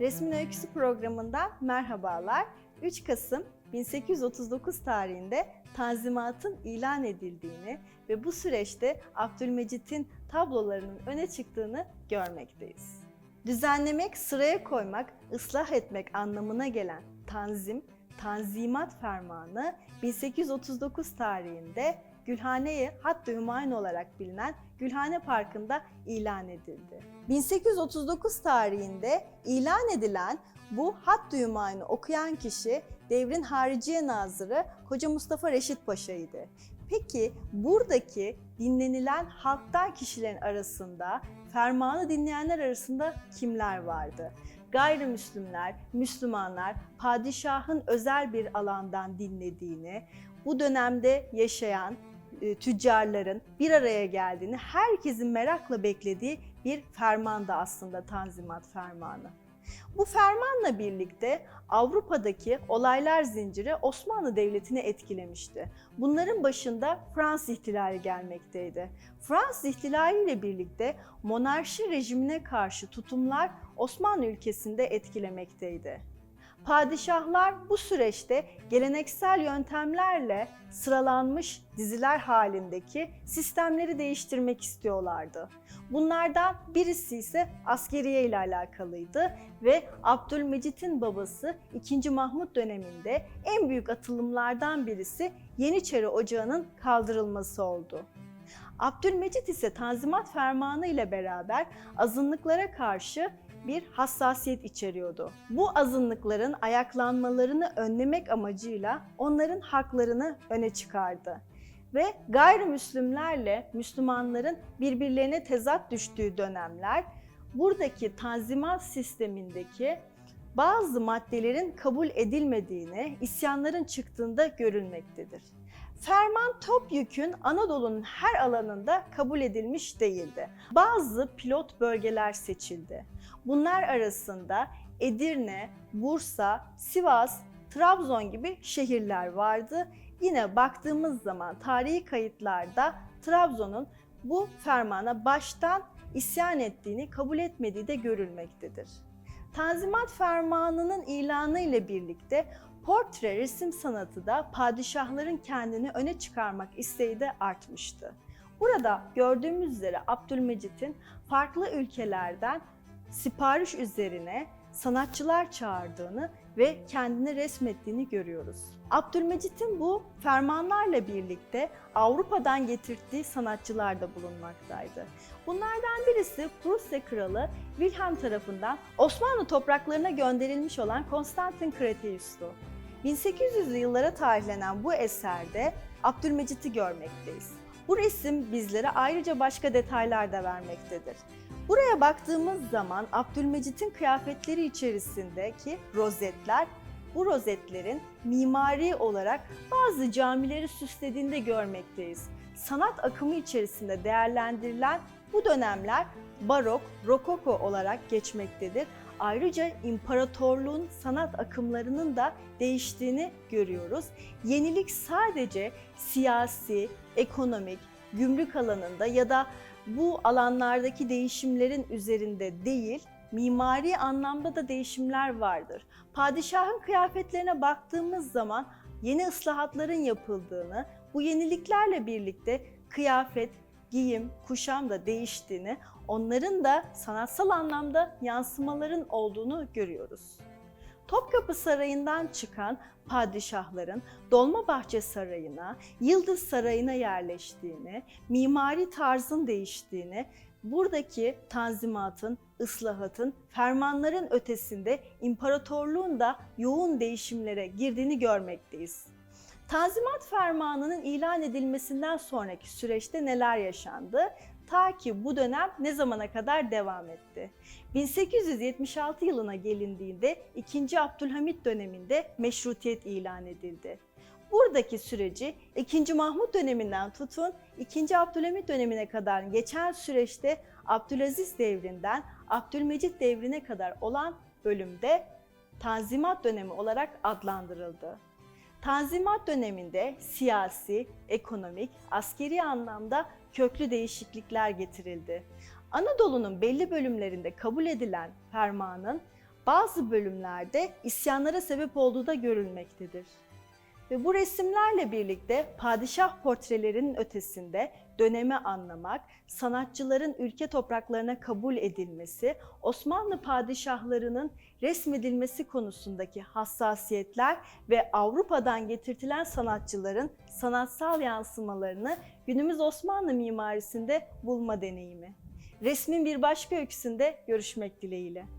Resmin Öyküsü programından merhabalar. 3 Kasım 1839 tarihinde Tanzimat'ın ilan edildiğini ve bu süreçte Abdülmecit'in tablolarının öne çıktığını görmekteyiz. Düzenlemek, sıraya koymak, ıslah etmek anlamına gelen tanzim, Tanzimat Fermanı 1839 tarihinde Gülhane-i Hattı Hümayun olarak bilinen Gülhane Parkı'nda ilan edildi. 1839 tarihinde ilan edilen bu Hattı Hümayun'u okuyan kişi devrin Hariciye Nazırı Hoca Mustafa Reşit Paşa'ydı. Peki buradaki dinlenilen halktan kişilerin arasında, fermanı dinleyenler arasında kimler vardı? Gayrimüslimler, Müslümanlar padişahın özel bir alandan dinlediğini, bu dönemde yaşayan tüccarların bir araya geldiğini, herkesin merakla beklediği bir ferman da aslında Tanzimat Fermanı. Bu fermanla birlikte Avrupa'daki olaylar zinciri Osmanlı Devleti'ni etkilemişti. Bunların başında Fransız ihtilali gelmekteydi. Fransız ihtilali ile birlikte monarşi rejimine karşı tutumlar Osmanlı ülkesinde etkilemekteydi. Padişahlar bu süreçte geleneksel yöntemlerle sıralanmış diziler halindeki sistemleri değiştirmek istiyorlardı. Bunlardan birisi ise askeriye ile alakalıydı ve Abdülmecit'in babası 2. Mahmut döneminde en büyük atılımlardan birisi Yeniçeri Ocağı'nın kaldırılması oldu. Abdülmecit ise Tanzimat Fermanı ile beraber azınlıklara karşı bir hassasiyet içeriyordu. Bu azınlıkların ayaklanmalarını önlemek amacıyla onların haklarını öne çıkardı. Ve gayrimüslimlerle Müslümanların birbirlerine tezat düştüğü dönemler buradaki tanzimat sistemindeki bazı maddelerin kabul edilmediğini, isyanların çıktığında görülmektedir. Ferman topyekün Anadolu'nun her alanında kabul edilmiş değildi. Bazı pilot bölgeler seçildi. Bunlar arasında Edirne, Bursa, Sivas, Trabzon gibi şehirler vardı. Yine baktığımız zaman tarihi kayıtlarda Trabzon'un bu fermana baştan isyan ettiğini, kabul etmediği de görülmektedir. Tanzimat Fermanı'nın ilanı ile birlikte portre resim sanatı da padişahların kendini öne çıkarmak isteği de artmıştı. Burada gördüğümüz üzere Abdülmecit'in farklı ülkelerden sipariş üzerine sanatçılar çağırdığını ve kendini resmettiğini görüyoruz. Abdülmecit'in bu fermanlarla birlikte Avrupa'dan getirdiği sanatçılar da bulunmaktaydı. Bunlardan birisi Prusya Kralı Wilhelm tarafından Osmanlı topraklarına gönderilmiş olan Konstantin Cretius'tu. 1800'lü yıllara tarihlenen bu eserde Abdülmecit'i görmekteyiz. Bu resim bizlere ayrıca başka detaylar da vermektedir. Buraya baktığımız zaman Abdülmecit'in kıyafetleri içerisindeki rozetler, bu rozetlerin mimari olarak bazı camileri süslediğini de görmekteyiz. Sanat akımı içerisinde değerlendirilen bu dönemler barok, rokoko olarak geçmektedir. Ayrıca imparatorluğun sanat akımlarının da değiştiğini görüyoruz. Yenilik sadece siyasi, ekonomik, gümrük alanında ya da bu alanlardaki değişimlerin üzerinde değil, mimari anlamda da değişimler vardır. Padişahın kıyafetlerine baktığımız zaman yeni ıslahatların yapıldığını, bu yeniliklerle birlikte kıyafet, giyim, kuşam da değiştiğini, onların da sanatsal anlamda yansımaların olduğunu görüyoruz. Topkapı Sarayı'ndan çıkan padişahların Dolmabahçe Sarayı'na, Yıldız Sarayı'na yerleştiğini, mimari tarzın değiştiğini, buradaki tanzimatın, ıslahatın, fermanların ötesinde imparatorluğun da yoğun değişimlere girdiğini görmekteyiz. Tanzimat Fermanı'nın ilan edilmesinden sonraki süreçte neler yaşandı? Ta ki bu dönem ne zamana kadar devam etti? 1876 yılına gelindiğinde 2. Abdülhamit döneminde meşrutiyet ilan edildi. Buradaki süreci 2. Mahmut döneminden tutun 2. Abdülhamit dönemine kadar geçen süreçte Abdülaziz devrinden Abdülmecit devrine kadar olan bölümde Tanzimat dönemi olarak adlandırıldı. Tanzimat döneminde siyasi, ekonomik, askeri anlamda köklü değişiklikler getirildi. Anadolu'nun belli bölümlerinde kabul edilen fermanın bazı bölümlerde isyanlara sebep olduğu da görülmektedir. Ve bu resimlerle birlikte padişah portrelerinin ötesinde dönemi anlamak, sanatçıların ülke topraklarına kabul edilmesi, Osmanlı padişahlarının resmedilmesi konusundaki hassasiyetler ve Avrupa'dan getirtilen sanatçıların sanatsal yansımalarını günümüz Osmanlı mimarisinde bulma deneyimi. Resmin bir başka öyküsünde görüşmek dileğiyle.